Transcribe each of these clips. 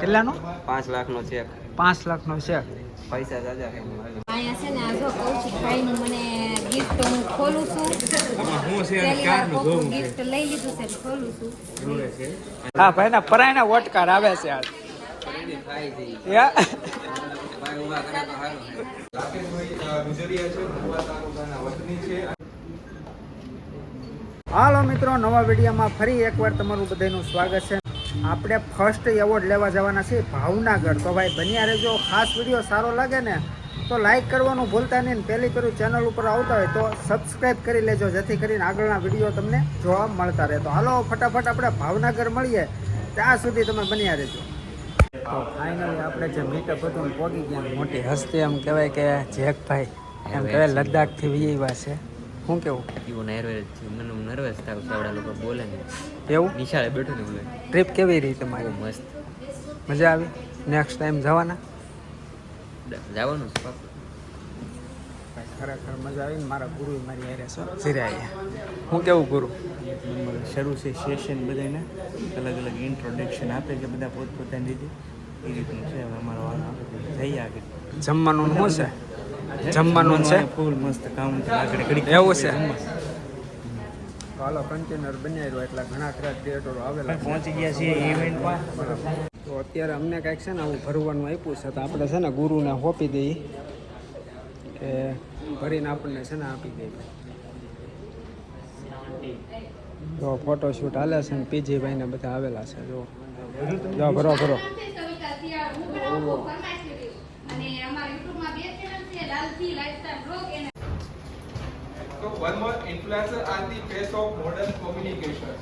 કેટલાનો? પાંચ લાખનો ચેક પાંચ લાખનો છે પૈસા જાજા અહીંયા છે ને આ જો કૌશિક ભાઈનું મને ગિફ્ટ હું ખોલું છું. પહેલી વાર કોકનું ગિફ્ટ લઈ લીધું છે ખોલું છું. હા ભાઈના પરાયના વોટકાર આવે છે આજ. હાલો મિત્રો નવા વિડીયોમાં ફરી એકવાર તમારું બધાનું સ્વાગત છે. આપણે ફર્સ્ટ એવોર્ડ લેવા જવાના છીએ ભાવનગર. તો ભાઈ બન્યા રહેજો. ખાસ વીડિયો સારો લાગે ને તો લાઈક કરવાનું ભૂલતા નહીં ને પહેલી પેલું ચેનલ ઉપર આવતા હોય તો સબસ્ક્રાઈબ કરી લેજો જેથી કરીને આગળના વીડિયો તમને જોવા મળતા રહે. તો હાલો ફટાફટ આપણે ભાવનગર મળીએ. ત્યાં સુધી તમે બન્યા રહેજો. તો ફાઇનલી આપણે જે મીટઅપ હતું પહોંચી ગયા. મોટી હસ્તી એમ કહેવાય કે જેકભાઈ એમ કહેવાય લદ્દાખથી વિજયવા છે. શું કેવું? એવું નર્વસ મને નર્વસ થાય સાવડા લોકો બોલે ને. એવું? નિશાળે બેઠો ને બોલે ટ્રીપ કેવી રહી તમારી? મસ્ત. મજા આવી? નેક્સ્ટ ટાઈમ જવાના? જવાનું ખરેખર મજા આવી મારા ગુરુ મારી હારે આવ્યા હું કેવું ગુરુ? શરૂ છે સેશન બધાને અલગ અલગ ઇન્ટ્રોડક્શન આપે કે બધા પોતપોતાની રીતે. એ રીતનું છે. હવે અમારો જઈએ આગળ. જમવાનું શું છે? જમવાનું છે? ફૂલ મસ્ત કાઉન્ટર આગળ ઘડી એવું છે. કાલો કન્ટેનર બનાવ્યો એટલે ઘણા ખરા ક્રિએટરો આવેલા પહોંચી ગયા છીએ ઇવેન્ટમાં તો અત્યારે અમને કાંઈક છે ને આવું ભરવાનું આપ્યું છે તો આપણે છે ને ગુરુને હોપી દઈએ કે ભરીને આપણને છે ને આપી દઈએ. જો ફોટોશૂટ હાલે છે ને પીજીભાઈને બધા આવેલા છે જો. જો ભરો ભરો. So one more influencer are the face of modern communication.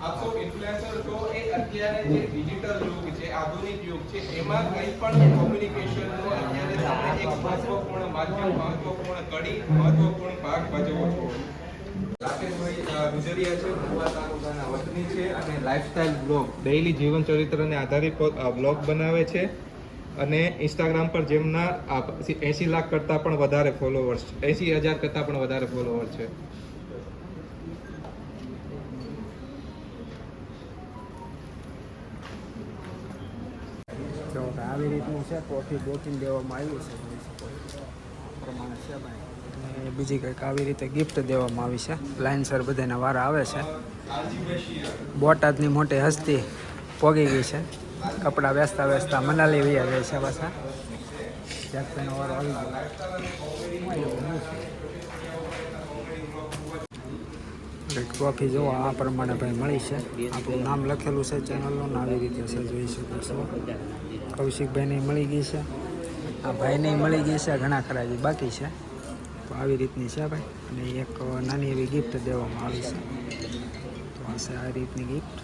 આપ સૌ ઇન્ફ્લુએન્સર તો એ અત્યારે જે ડિજિટલ યુગ છે, આધુનિક યુગ છે, એમાં કંઈ પણ કોમ્યુનિકેશનનો અત્યારે આપણે એક મહત્વપૂર્ણ માધ્યમ, મહત્વપૂર્ણ કડી, મહત્વપૂર્ણ ભાગ ભજવો છો રાકેશભાઈ ગુજરિયા છે ગોવા તાલુકાના વતની છે અને લાઇફસ્ટાઇલ બ્લોગ ડેઇલી જીવન ચરિત્રને આધારિત બ્લોગ બનાવે છે અને ઇન્સ્ટાગ્રામ પર જેમના એસી લાખ કરતાં પણ વધારે ફોલોવર્સ છે. એસી હજાર કરતાં પણ વધારે ફોલોવર છે. આવી રીતનું છે કોફી બોકિંગ દેવામાં આવ્યું છે પ્રમાણે છે ભાઈ. બીજી કંઈક આવી રીતે ગિફ્ટ દેવામાં આવી છે. લાઇનસર બધાના વારા આવે છે. બોટાદની મોટી હસ્તી પોગી ગઈ છે. કપડાં વેચતા વેચતા મનાલી વૈયા જાય છે પાછા. જેકભાઈનો વારો આવી ગયો. કોફી જુઓ આ પ્રમાણે ભાઈ મળી છે. આપણું નામ લખેલું છે, ચેનલનું આવી રીતે છે, જોઈ શકો છો. કૌશિકભાઈને મળી ગઈ છે. આ ભાઈને મળી ગઈ છે, ઘણા ખરા બાકી છે. તો આવી રીતની છે ભાઈ. અને એક નાની એવી ગિફ્ટ દેવામાં આવી છે. તો આ છે આ રીતની ગિફ્ટ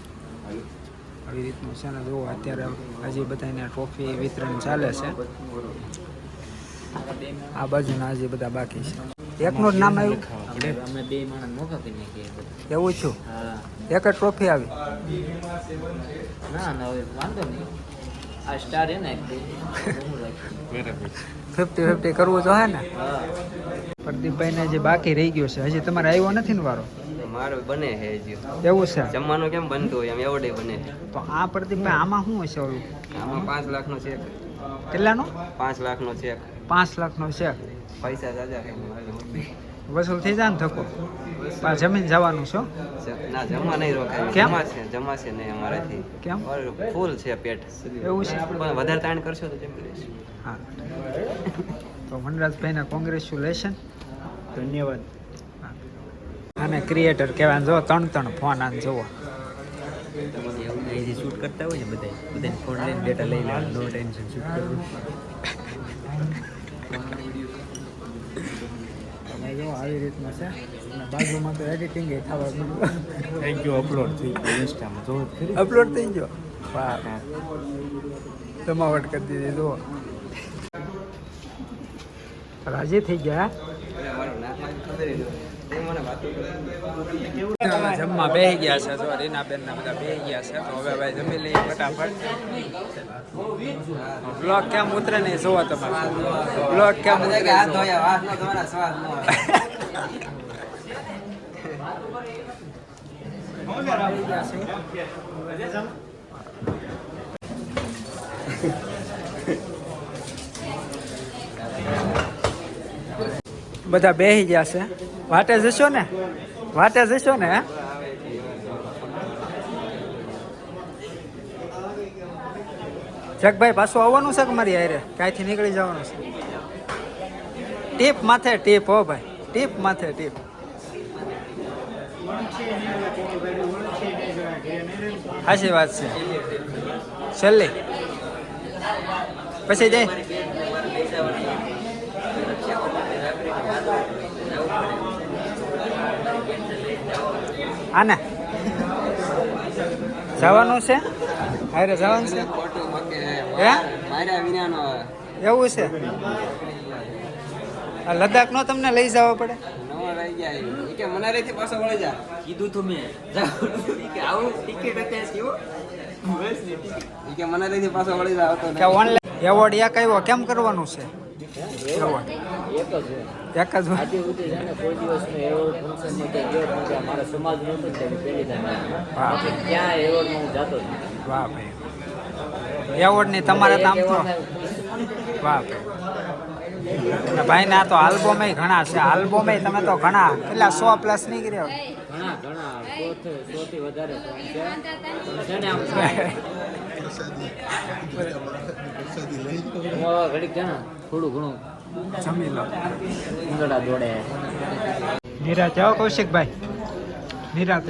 આવી રીતનું છે ને જુઓ અત્યારે હજી બધાને ટ્રોફી વિતરણ ચાલે છે. આ બાજુના હજી બધા બાકી છે. એકનું જ નામ આવ્યું? અમે બે માણસ મોકા કરી નાખીએ એવું છું? એક જ ટ્રોફી આવી? ના ના હવે વાંધો નહીં. આ સ્ટાર એને ફિફ્ટી ફિફ્ટી કરવું હે ને? પ્રદીપભાઈને જે બાકી રહી ગયો છે હજી તમારે આવ્યો નથી ને વારો? મારું બને છે હજી. એવું છે? જમવાનું કેમ બનતું હોય એમ એવડે બને તો આ પ્રદીપભાઈ આમાં શું હશે ઓલું? આમાં પાંચ લાખનો ચેક કેટલાનો? પાંચ લાખનો ચેક પાંચ લાખનો છે પૈસા જાજા વસૂલ થઈ જાય ને થકો પા જમીન જવાનું છો ના જમવા નહીં રોકાય? જમા છે જમા છે નહીં અમારાથી. કેમ? ફૂલ છે પેટ. એવું છે? પણ વધારે તાણ કરશો તો જમી લઈશ. હા. તો વનરાજભાઈને કોંગ્રેચ્યુલેશન ધન્યવાદ. અને ક્રિએટર કહેવાય જો ત્રણ ત્રણ ફોન આને જુઓ. શૂટ કરતા હોય ને બધા બધા ફોન લઈને ડેટા લઈ લે નો ટેન્શન શૂટ કરવું. તમે જો આવી રીતનું છે. બાજુમાં તો એડિટિંગ એ થવા થેન્ક યુ અપલોડ થઈ ગયો ઇન્સ્ટામાં જોવો અપલોડ થઈ ગયો? વાહ જમાવટ કરી દીધી જુઓ. રાજી થઈ ગયા? જમવા બેહી ગયા છે બધા બેહી હવે ભાઈ જમી લઈએ ફટાફટ. કેમ ઉતરે નહીં જોવો તમારે. બધા બેહી ગયા છે. વાટે જશો ને? વાટે જશો ને જગભાઈ, પાછું આવવાનું છે કે મારી હારે? કાંઈથી નીકળી જવાનું છે? ટીપ માથે ટીપ, હો ભાઈ. ટીપ માથે ટીપ. સાચી વાત છે. છેલ્લી. પછી જઈ આને. જવાનું છે? હારે જવાનું છે? હે? એવું છે? આ લદ્દાખ નો તમને લઈ જવો પડે? કે મનાલીથી પાછો વળી જા કીધું તું મેં કે આવું ટિકિટ થયો બસ ટિકિટ કે મનાલીથી પાછો વળી જા આવતો કે ઓનલાઈન એવોર્ડ એક આવ્યો કેમ કરવાનું છે? એવોર્ડ. એક જ એક જ હોય. સુધી છે ને કોઈ દિવસનું એવોર્ડ ફંક્શનમાં કે ગયો નથી અમારા સમાજનું હતું ને પહેલી ટાઈમ ક્યાં એવોર્ડમાં હું જાતો જ વાહ ભાઈ. એવોર્ડની તમારે તો વાહ ભાઈ. ભાઈ ના તો આલ્બમ ઘણા છે. આલ્બમ તમે તો ઘણા. કેટલા સો પ્લસ નહીં ઘણા ઘણા. સો થી વધારે ને? આમ. છે ને થોડું ઘણું જમી લો ઉંદરડા દોડે. નિરાતે આવો કૌશિકભાઈ. નિરાજ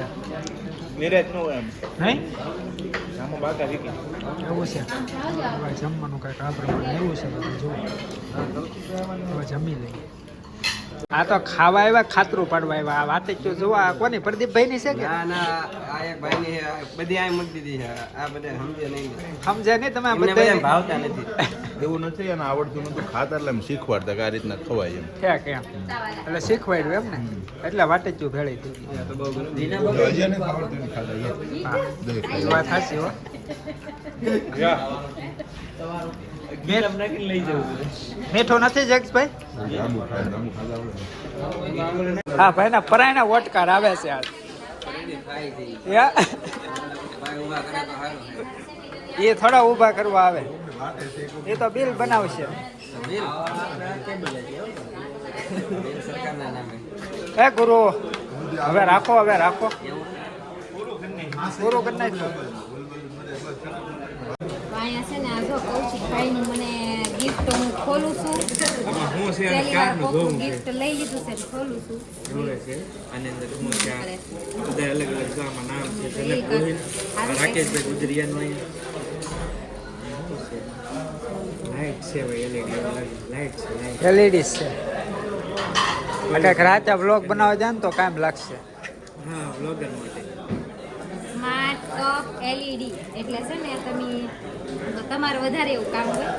નિરાજ નો એમ નહીં આમાં બાકા વીકી. એવું છે. હવે જમવાનું કાંઈક આ પ્રમાણે એવું છે બધું હવે જમી લઈએ. આ તો ખાવા આવ્યા ખાતરું પાડવા આવ્યા. આ વાતે જો જોવા આ કોની પ્રદીપભાઈ ની છે કે? ના ના આ એક ભાઈ ની બધી આ મૂકી દીધી છે. આ બધા સમજે નહીં સમજે નહીં તમે બધા ભાવતા નથી. એવું નથી અને આવડતું નતું ખાતર એટલે શીખવાડતા કે આ રીતના ખવાય એમ. ઠેક એમ? એટલે શીખવાડ્યું એમ ને એટલે વાટે જ ભેળી થઈ વાત સાચી હો. મીઠો નથી જગભાઈ હા ભાઈ ના પરાયના વોટકાર આવે છે આજ એ થોડા ઊભા કરવા આવે એ તો બિલ બનાવશે હે ગુરુ હવે રાખો હવે રાખો પૂરું કરી નાખ્યું અહીંયા છે ને આ જો કૌશિક ભાઈનું મને ગિફ્ટ હું ખોલું છું. હું છે પહેલી વાર કોકનું ગિફ્ટ લઈ લીધું છે ખોલું છું. જોડે છે? આની અંદર હું છે બધા અલગ અલગ ગામમાં નામ છે જનક ગોહિલ. રાકેશભાઈ ગુજરિયાનું છે લાઇટ છે? ભાઈ એલઈડી છે એલઈડી છે એટલે રાતે બ્લોગ બનાવવા જાય ને તો કામ લાગશે. હા બ્લોગર માટે. સ્માર્ટ કપ એલઈડી એટલે છે ને તમે તમારે વધારે એવું કામ હોય.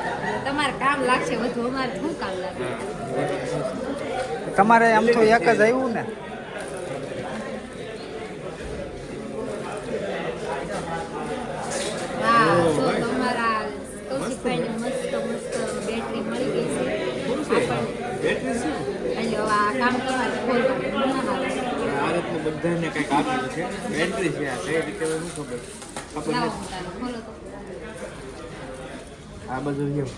તમારે કામ લાગશે વધુ અમારે શું કામ લાગે? તમારે આમ તો એક જ આવ્યું ને. હા તો તમારા કૌશિકભાઈને મસ્ત મસ્ત બેટરી મળી ગઈ છે. બેટરી શું? એટલે હવે આ કામ તમારે ખોલવાનું આ રીતનું બધાને કંઈક આપેલું છે. બેટરી છે આ કઈ રીતે શું ખબર? તો. આ બધું જેમ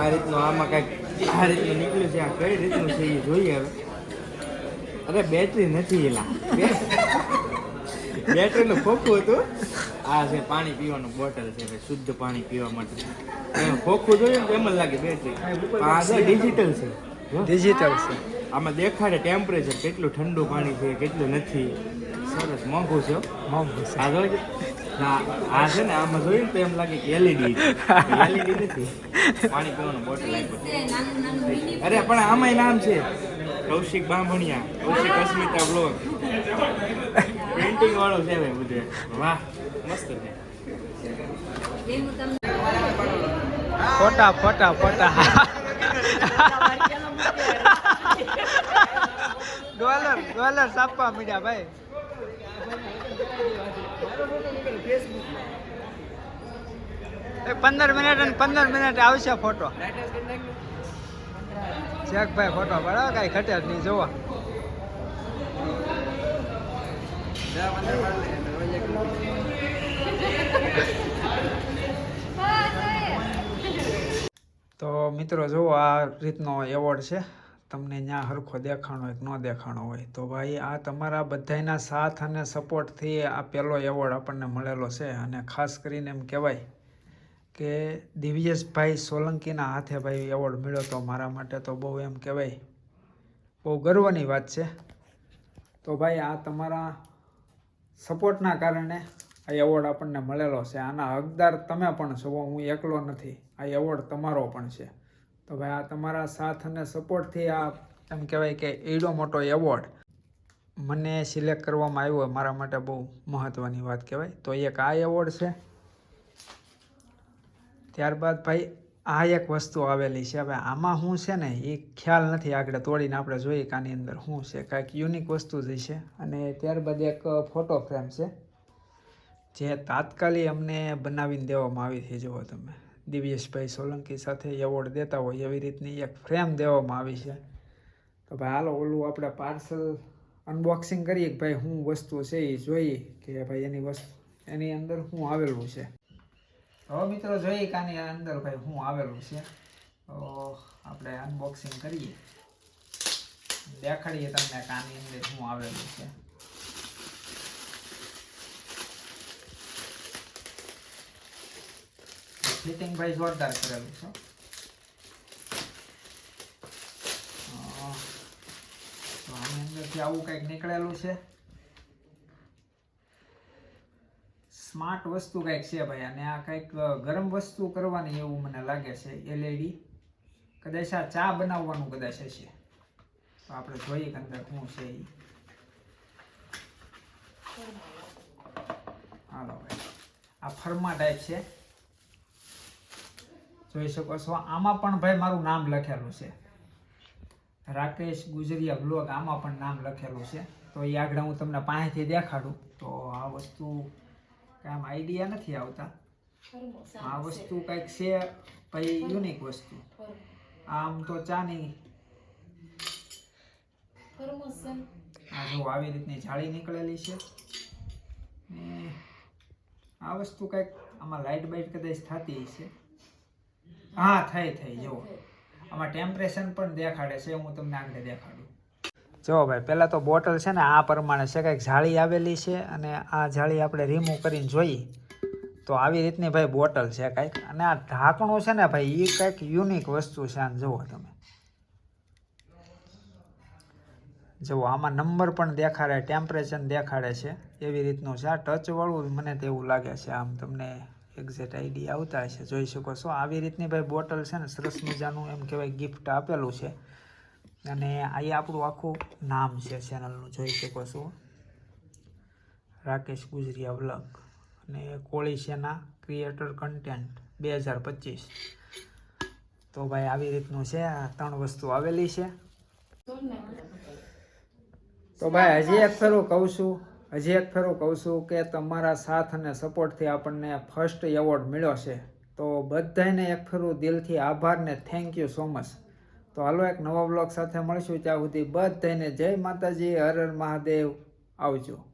આ રીતનું આમાં કાંઈક આ રીતનું નીકળ્યું છે આ કઈ રીતનું છે એ જોઈએ હવે. અરે બેટરી નથી એલા. બેટરીનું ખોખું હતું. આ છે પાણી પીવાનું બોટલ છે ભાઈ શુદ્ધ પાણી પીવા માટે. એમ ખોખું જોયું ને એમ જ લાગે બેટરી આ છે ડિજિટલ છે જો. ડિજિટલ છે. આમાં દેખાડે ટેમ્પરેચર કેટલું ઠંડુ પાણી છે કેટલું નથી. સરસ મોંઘું છે. મોંઘું છે. આ છે ને, આમાં જોયું તો એમ લાગે કે એલઈડી એલઈડી પાણી બોટલ અરે, પણ આમાંય નામ છે. કૌશિક બામણિયા, કૌશિક અસ્મિતા બ્લોગ પ્રિન્ટિંગ વાળો બધે. વાહ, મસ્ત છે. ફોટા ફોટા ફોટા. ડોલર ડોલર સાપવા મીડ્યા ભાઈ. પંદર મિનિટ અને પંદર મિનિટ આવશે ફોટો ચેક ભાઈ ફોટો બરાબર કઈ ઘટે જ નહીં જોવો તો મિત્રો, જુઓ આ રીતનો એવોર્ડ છે. તમને ત્યાં હરખો દેખાણો હોય ન દેખાણો હોય. તો ભાઈ આ તમારા બધાયના સાથ અને સપોર્ટથી આ પહેલો એવોર્ડ આપણને મળેલો છે. અને ખાસ કરીને એમ કહેવાય કે દિવ્યેશભાઈ સોલંકીના હાથે ભાઈ એવોર્ડ મળ્યો તો મારા માટે તો બહુ એમ કહેવાય બહુ ગર્વની વાત છે. તો ભાઈ આ તમારા સપોર્ટના કારણે આ એવોર્ડ આપણને મળેલો છે. આના હકદાર તમે પણ છો. હું એકલો નથી. આ એવોર્ડ તમારો પણ છે. તો ભાઈ આ તમારા સાથ અને સપોર્ટથી આ એમ કહેવાય કે એડો મોટો એવોર્ડ મને સિલેક્ટ કરવામાં આવ્યો મારા માટે બહુ મહત્ત્વની વાત કહેવાય. તો એક આ એવોર્ડ છે. ત્યારબાદ ભાઈ આ એક વસ્તુ આવેલી છે. હવે આમાં શું છે ને, એ ખ્યાલ નથી આગળ તોડીને આપણે જોઈએ કે આની અંદર શું છે. કાંઈક યુનિક વસ્તુ જ છે અને ત્યારબાદ એક ફોટો ફ્રેમ છે. જે તાત્કાલિક અમને બનાવીને દેવામાં આવી હતી જુઓ તમે. દિવ્યેશભાઈ સોલંકી સાથે એવોર્ડ દેતા હોય એવી રીતની એક ફ્રેમ દેવામાં આવી છે. તો ભાઈ હાલો, ઓલું આપણે પાર્સલ અનબોક્સિંગ કરીએ કે ભાઈ શું વસ્તુ છે એ જોઈએ કે ભાઈ એની વસ્તુ, એની અંદર શું આવેલું છે. હવે મિત્રો જોઈએ કે આની અંદર ભાઈ શું આવેલું છે. તો આપણે અનબોક્સિંગ કરીએ. દેખાડીએ તમને કાની અંદર શું આવેલું છે. ફિટિંગ જોરદાર કરેલું છે. આવું કંઈક નીકળેલું છે. સ્માર્ટ વસ્તુ કંઈક છે ભાઈ, અને આ કંઈક ગરમ વસ્તુ કરવાની એવું મને લાગે છે એલઈડી કદાચ આ ચા બનાવવાનું કદાચ હશે. તો આપણે જોઈએ કે અંદર શું છે એ હાલો ભાઈ. આ ફર્મા ટાઈપ છે. જોઈ શકો છો. આમાં પણ ભાઈ મારું નામ લખેલું છે. રાકેશ ગુજરિયા બ્લોગ આમાં પણ નામ લખેલું છે. તો એ આગળ હું તમને પાસેથી દેખાડું. તો આ વસ્તુ કાંઈ આઈડિયા નથી આવતા. આ વસ્તુ કંઈક છે ભાઈ યુનિક વસ્તુ. આમ તો ચાની આ જો આવી રીતની જાળી નીકળેલી છે. આ વસ્તુ કંઈક આમાં લાઇટ બાઇટ કદાચ થતી હશે. હા થઈ થઈ જુઓ. આમાં ટેમ્પરેચર પણ દેખાડે છે હું તમને આગળ દેખાડું. જો ભાઈ પહેલાં તો બોટલ છે ને આ પ્રમાણે છે કંઈક જાળી આવેલી છે અને આ જાળી આપણે રિમૂવ કરીને જોઈએ તો આવી રીતની ભાઈ બોટલ છે કંઈક. અને આ ઢાંકણું છે ને ભાઈ એ કંઈક યુનિક વસ્તુ છે આને જુઓ તમે. જુઓ આમાં નંબર પણ દેખાડે ટેમ્પરેચર દેખાડે છે એવી રીતનું છે. આ ટચવાળું મને તેવું લાગે છે આમ તમને એક્ઝેક્ટ આઈડિયા આવતા હશે. જોઈ શકો છો આવી રીતની ભાઈ બોટલ છે ને સરસ મજાનું એમ કહેવાય ગિફ્ટ આપેલું છે. અને અહીં આપણું આખું નામ છે ચેનલનું જોઈ શકો છો. રાકેશ ગુજરિયા વ્લોગ. અને કોળી સેના ક્રિએટર કન્ટેન્ટ બે હજાર પચીસ. તો ભાઈ આવી રીતનું છે આ ત્રણ વસ્તુ આવેલી છે. તો ભાઈ હજી એક ફેરું કહું છું. હજી એક ફેરું કહું છું કે તમારા સાથ અને સપોર્ટથી આપણને ફર્સ્ટ એવોર્ડ મળ્યો છે. તો બધાને એક ફેરું દિલથી આભાર ને થેન્ક યુ સો મચ તો હાલો એક નવા બ્લોગ સાથે મળીશું. ત્યાં સુધી બધાને જય માતાજી, હર હર મહાદેવ. આવજો.